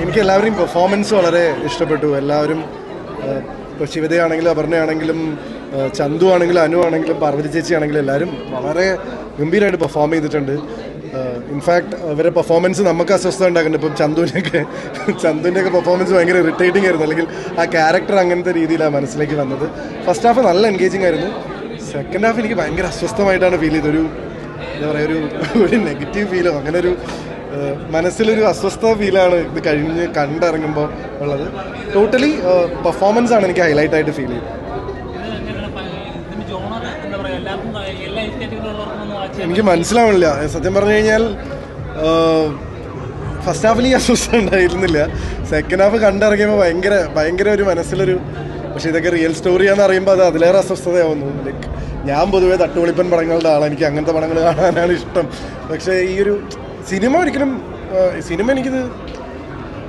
എനിക്ക് എല്ലാവരെയും പെർഫോമൻസ് വളരെ ഇഷ്ടപ്പെട്ടു. എല്ലാവരും ഇപ്പോൾ ശിവതയാണെങ്കിലും അപർണയാണെങ്കിലും ചന്തു ആണെങ്കിലും അനു ആണെങ്കിലും പാർവതി ചേച്ചി ആണെങ്കിലും എല്ലാവരും വളരെ ഗംഭീരമായിട്ട് പെർഫോം ചെയ്തിട്ടുണ്ട്. ഇൻഫാക്ട് അവരുടെ പെർഫോമൻസ് നമുക്ക് അസ്വസ്ഥത ഉണ്ടാക്കുന്നുണ്ട്. ഇപ്പം ചന്തുവിനൊക്കെ ചന്തുവിന്റെയൊക്കെ പെർഫോമൻസ് ഭയങ്കര ഇറിറ്റേറ്റിംഗ് ആയിരുന്നു. അല്ലെങ്കിൽ ആ ക്യാരക്ടർ അങ്ങനത്തെ രീതിയിലാണ് മനസ്സിലേക്ക് വന്നത്. ഫസ്റ്റ് ഹാഫ് നല്ല എൻഗേജിങ് ആയിരുന്നു. സെക്കൻഡ് ഹാഫ് എനിക്ക് ഭയങ്കര അസ്വസ്ഥമായിട്ടാണ് ഫീൽ ചെയ്തത്. ഒരു എന്താ പറയുക ഒരു ഒരു നെഗറ്റീവ് ഫീലോ അങ്ങനെ ഒരു മനസ്സിലൊരു അസ്വസ്ഥ ഫീലാണ് ഇത് കഴിഞ്ഞ് കണ്ടിറങ്ങുമ്പോൾ ഉള്ളത്. ടോട്ടലി പെർഫോമൻസ് ആണ് എനിക്ക് ഹൈലൈറ്റ് ആയിട്ട് ഫീൽ ചെയ്തത്. എനിക്ക് മനസ്സിലാവണില്ല. സത്യം പറഞ്ഞു കഴിഞ്ഞാൽ ഫസ്റ്റ് ഹാഫിൽ ഈ അസ്വസ്ഥ ഉണ്ടായിരുന്നില്ല. സെക്കൻഡ് ഹാഫ് കണ്ടിറങ്ങിയപ്പോൾ ഭയങ്കര ഭയങ്കര ഒരു മനസ്സിലൊരു പക്ഷേ ഇതൊക്കെ റിയൽ സ്റ്റോറിയാന്ന് അറിയുമ്പോൾ അത് അതിലേറെ അസ്വസ്ഥതയാവുന്നു. ലൈക്ക് ഞാൻ പൊതുവേ തട്ടുപൊളിപ്പൻ പടങ്ങളുടെ ആളാണ് എനിക്ക് അങ്ങനത്തെ പടങ്ങൾ കാണാനാണ് ഇഷ്ടം. പക്ഷേ ഈ ഒരു സിനിമ ഒരിക്കലും സിനിമ എനിക്കിത്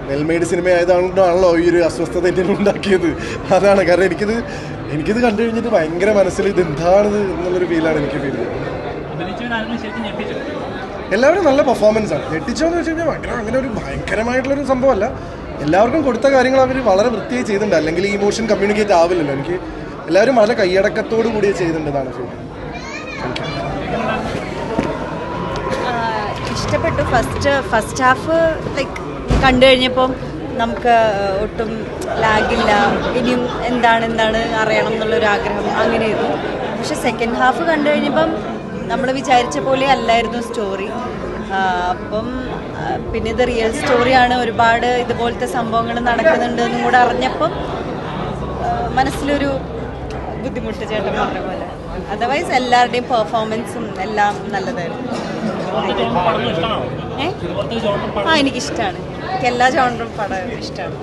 നെൽമേഡ് സിനിമ ആയതുകൊണ്ടാണല്ലോ ഈ ഒരു അസ്വസ്ഥത എന്നെ ഉണ്ടാക്കിയത് അതാണ് കാരണം എനിക്കിത് എനിക്കിത് കണ്ടു കഴിഞ്ഞിട്ട് ഭയങ്കര മനസ്സിൽ ഇത് എന്താണിത് എന്നുള്ളൊരു ഫീലാണ് എനിക്ക് ഫീൽ എല്ലാവരും നല്ല പെർഫോമൻസ് ആണ്. ഞെട്ടിച്ചോന്ന് വെച്ച് കഴിഞ്ഞാൽ ഭയങ്കര അങ്ങനെ ഒരു ഭയങ്കരമായിട്ടുള്ളൊരു സംഭവമല്ല. എല്ലാവർക്കും കൊടുത്ത കാര്യങ്ങൾ അവർ വളരെ വൃത്തിയായി ചെയ്തിട്ടുണ്ട്. അല്ലെങ്കിൽ ഈ ഇമോഷൻ കമ്മ്യൂണിക്കേറ്റ് ആവില്ലല്ലോ. എനിക്ക് എല്ലാവരും വളരെ കൈയടക്കത്തോടു കൂടിയേ ചെയ്തിട്ടുണ്ടെന്നാണ് ഫീൽ ഇഷ്ടപ്പെട്ടു ഫസ്റ്റ് ഫസ്റ്റ് ഹാഫ് ലൈക്ക് കണ്ടു കഴിഞ്ഞപ്പം നമുക്ക് ഒട്ടും ലാഗില്ല ഇനിയും എന്താണ് എന്താണ് അറിയണം എന്നുള്ളൊരു ആഗ്രഹം അങ്ങനെയായിരുന്നു. പക്ഷെ സെക്കൻഡ് ഹാഫ് കണ്ടു കഴിഞ്ഞപ്പം നമ്മൾ വിചാരിച്ച പോലെ അല്ലായിരുന്നു സ്റ്റോറി അപ്പം പിന്നെ ഇത് റിയൽ സ്റ്റോറിയാണ് ഒരുപാട് ഇതുപോലത്തെ സംഭവങ്ങൾ നടക്കുന്നുണ്ട് എന്നും കൂടെ അറിഞ്ഞപ്പം മനസ്സിലൊരു ബുദ്ധിമുട്ട് ചേട്ടൻ പറഞ്ഞ പോലെ. അതർവൈസ് എല്ലാവരുടെയും പെർഫോമൻസും എല്ലാം നല്ലതായിരുന്നു. ആ എനിക്കിഷ്ടമാണ് എനിക്ക് എല്ലാ ജോണറും പടം ഇഷ്ടമാണ്.